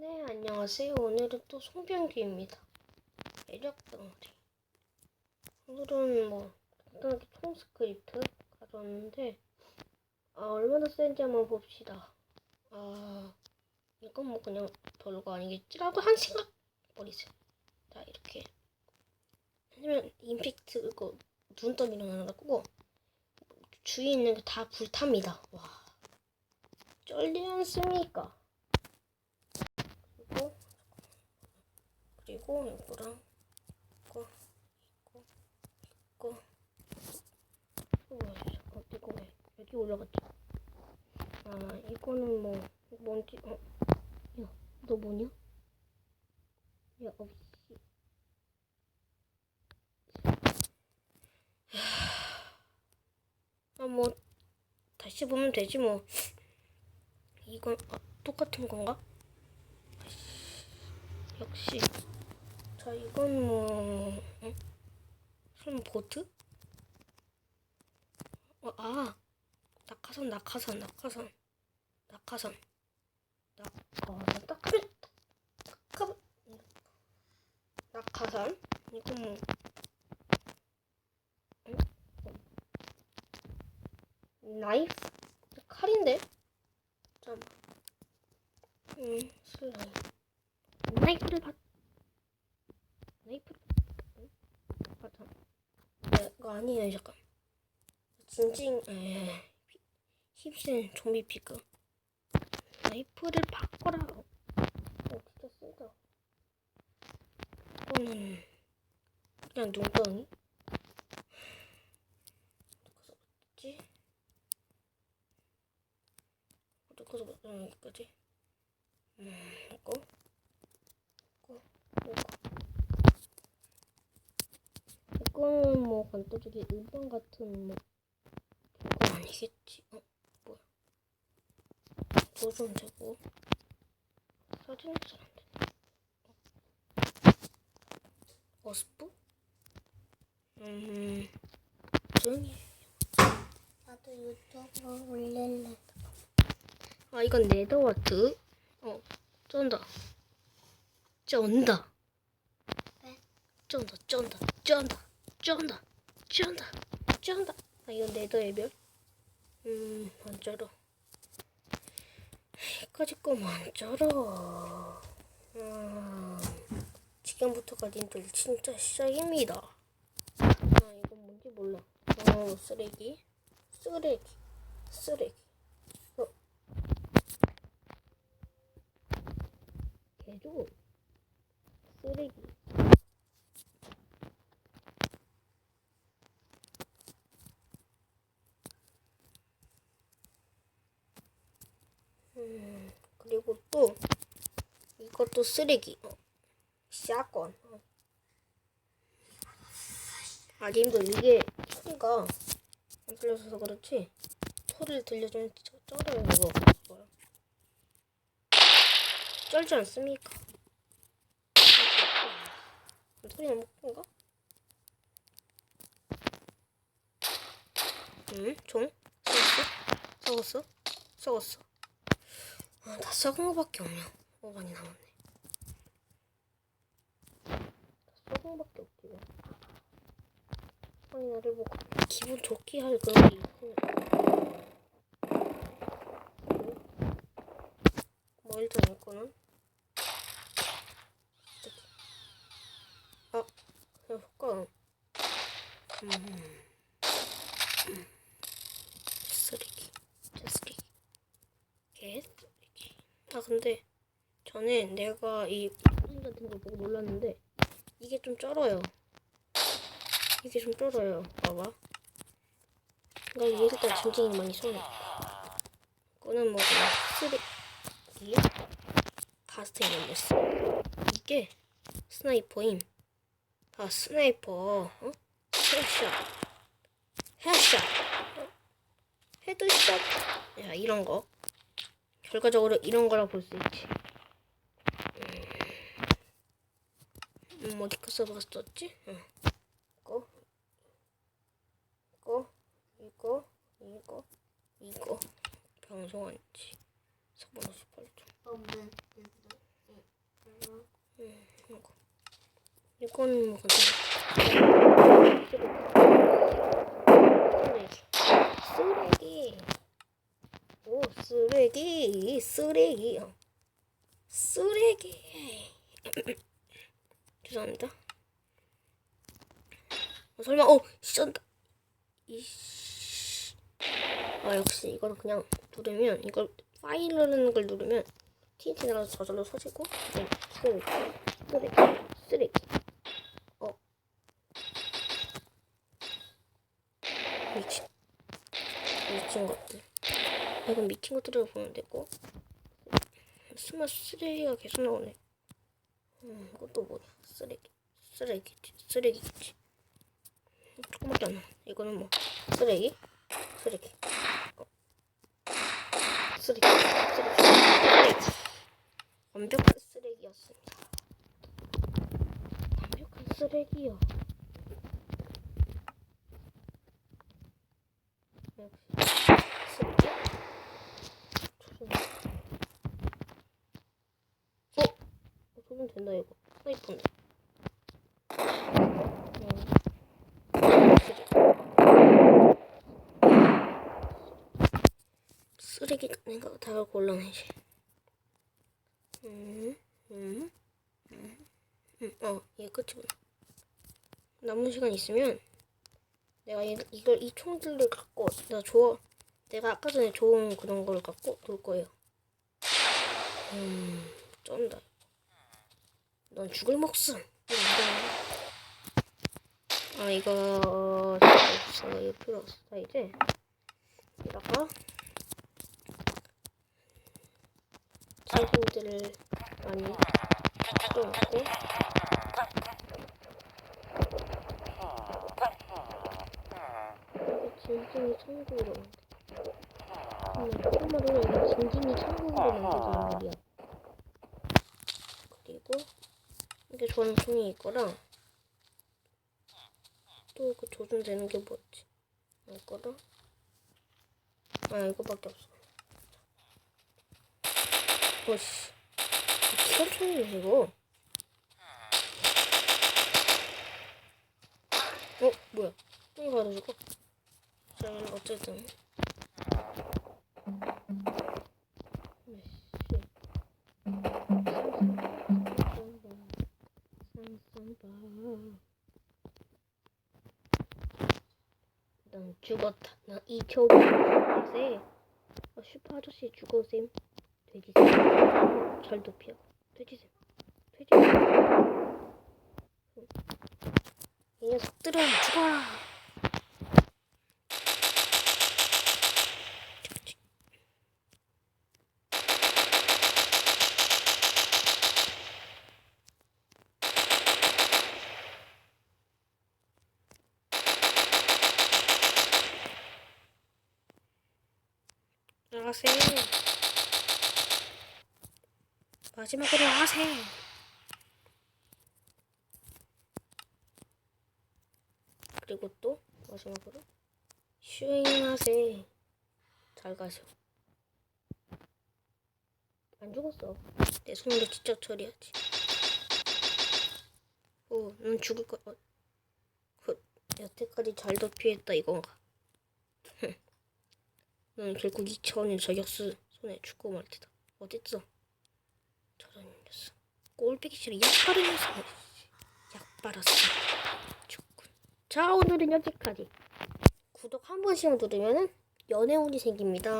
네, 안녕하세요. 오늘은 또 송병규입니다. 매력 덩어리. 오늘은 뭐, 간단하게 총 스크립트 가져왔는데, 아, 얼마나 센지 한번 봅시다. 아, 이건 뭐 그냥 별거 아니겠지라고 한 생각 버리세요. 자, 이렇게. 하지만 임팩트, 이거 눈썹 일어나는 거고, 주위에 있는 게 다 불탑니다. 와. 쩔지 않습니까? 그리고 그리고 이거랑 이거 이거 이거 우와 잠깐 이거 왜 여기 올라갔지? 아 이거는 뭐 뭔지 어? 야너 뭐냐? 야 없이 아뭐 다시 보면 되지 뭐 이건 아, 똑같은 건가? 역시 자 이건 뭐 응? 설마 보트? 어, 아 낙하산 낙하산 낙하산 낙하산 낙하산 딱하면 딱하면 낙하산 이건 뭐 응? 어. 나이프 칼인데 잠 음, 슬라임 나이프를 받 나이프를 받아 네, 이거 아니에요 잠깐 진진 에 힙센 좀비 피그 나이프를 바꿔라. 어 진짜 세다. 이거는 그냥 눈덩이? 어디서 봤지? 어디서 봤지 여기까지? 음 이거 이거는 뭐 간단하게 일반 같은 뭐 그거 아니겠지? 어 뭐야? 도좀 되고 사진은 잘안 되네. 어스프? 음 조용히 해. 나도 유튜브 올릴래. 아 이건 네더와트. 어 쩐다. 쩐다. 왜? 쩐다 쩐다 쩐다 쩐다 쩐다 쩐다. 아 이건 네더의 별. 음 안 쩔어. 여기까지 거면 안 쩔어. 음, 지금부터가 님들 진짜 시작입니다. 아 이건 뭔지 몰라. 어 쓰레기 쓰레기 쓰레기. 어. 개조 쓰레기 음 그리고 또 이것도 쓰레기 어. 샷건 어. 아 님들 이게 소리가 안 들려서 그렇지 소리를 들려주면 쩔어요 이거 뭐야 쩔지 않습니까? 소리 안 먹는가? 응? 종? 썩었어? 썩었어? 썩었어? 아, 다 썩은 거밖에 없네. 어, 많이 남았네. 다 썩은 거밖에 없지. 아니, 나를 뭐, 기분 좋게 할 그런 게 있고. 뭐, 일단 이거는. 아, 그냥 효과. 음. 쓰레기. 진짜 쓰레기. 개 쓰레기. 아, 근데 저는 내가 이 사진 같은 거 보고 놀랐는데 이게 좀 쩔어요. 이게 좀 쩔어요. 봐봐. 그러니까 이게 일단 진진이 많이 손해. 이거는 뭐 그냥 쓰레기. 가스트 있는 스 이게 스나이퍼임. 아 스나이퍼. 어? 헤드샷. 헤드샷. 어? 헤드샷. 야 이런 거. 결과적으로 이런 거라 볼 수 있지. 음, 음, 어디 그 서버가 썼지? 응. 이거, 이거, 이거, 이거, 이거. 방송한지 4번 58초. 엄마, 음, 이거. 이건 뭐 쓰레기. 쓰레기. 오, 쓰레기. 쓰레기. 어. 쓰레기. 죄송합니다. 어, 설마, 어, 쩐다. 이씨. 아, 역시 이거는 그냥 누르면, 이걸 파일이라는 걸 누르면, TNT 나가서 저절로 서지고, 네, 쓰레기, 쓰레기, 쓰레기. 어. 미친. 미친 것들. 이건 미친 것들이라고 보면 되고, 스마 쓰레기가 계속 나오네. 음, 이것도 뭐냐. 쓰레기. 쓰레기지. 쓰레기겠지. 조금밖에 안 나. 이거는 뭐, 쓰레기. 쓰레기. 어. 쓰레기. 쓰레기. 쓰레기. 완벽한 쓰레기였습니다. 완벽한 쓰레기요. 역시 쓰레기. 조준. 어? 된다 이거. 스나이퍼인데. 음. 쓰레기. 내가 다 이제. 음, 음, 음, 음. 어, 이게 끝이구나. 남은 시간 있으면 내가 이, 이걸 이 총들을 갖고 나 좋아 내가 아까 전에 좋은 그런 걸 갖고 놀 거예요. 음, 쩐다. 넌 죽을 목숨. 아 이거 없어. 이거 필요 없어 이제. 여기다가 친구들을 많이 풀어놓고. 진진이 천국으로 정말로 이거 진진이 천국으로 만들어진 물이야. 그리고 이게 전송이 이거랑 또 그 조준되는 게 뭐였지? 이거랑? 아 이거밖에 없어. 어씨. 천천히 이거. 어 뭐야? 똥이 가려지고? 자 어쨌든 죽었다. 난이 겨울에 어, 슈퍼 아저씨 죽어셈. 돼지쌤. 절도 피하고. 돼지쌤. 돼지쌤. 이 녀석들은 죽어라. 나가세요. 마지막으로 나가세요. 그리고 또 마지막으로 슈잉하세. 잘 가셔. 안 죽었어. 내 손으로 직접 처리하지. 오, 넌 죽을 거. 어. 그, 여태까지 잘 도피했다 이건가? 넌 결국 이 차원의 저격수 손에 죽고 말 테다. 어딨어? 저런 녀석. 꼴배기 싫어. 약 바른 녀석. 약 빨았어. 죽군. 자, 오늘은 여기까지. 구독 한 번씩 누르면은 연애운이 생깁니다.